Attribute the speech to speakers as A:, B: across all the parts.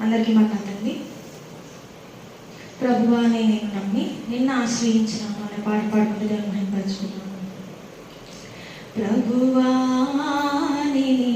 A: అందరికీ మనందండి ప్రభువా నేను నమ్మి నిన్న ఆశ్రయించినాను అనే పాట పాడుకుంటూ దేవుని మహింపరచుకున్నాను ప్రభువా నేను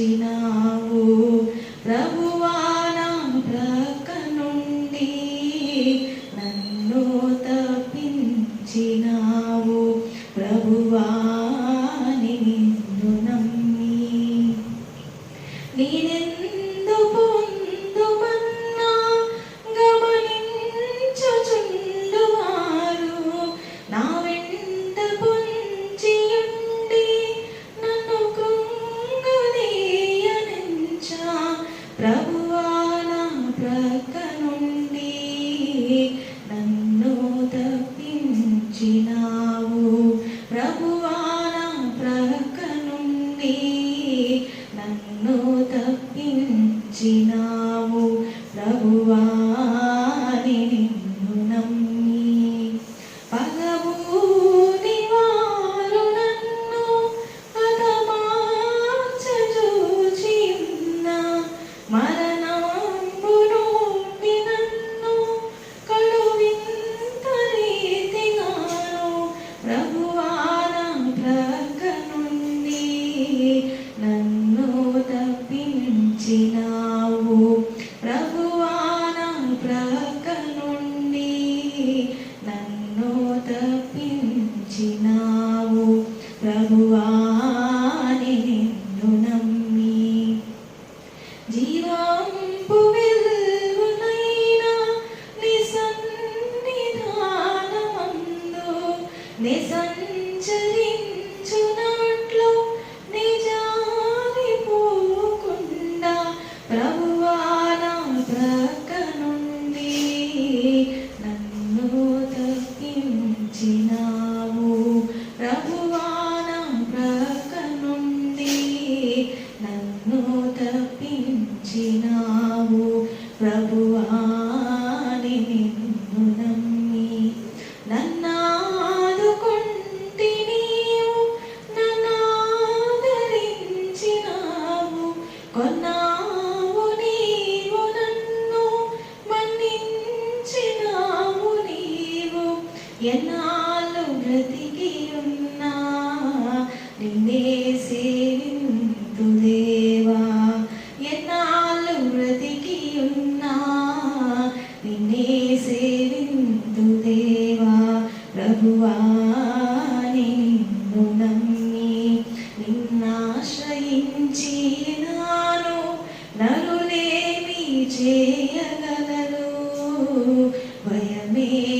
A: Krishna Nanu చేసినావు. ప్రభువాని నిన్ను నమ్మి. నన్నాదుకుంటి నీవు నన్నాదరించినావు. కొన్నావు నీవు నన్ను మన్నించినావు నీవు. ఎన్నాళ్ళు బ్రతికి Vayame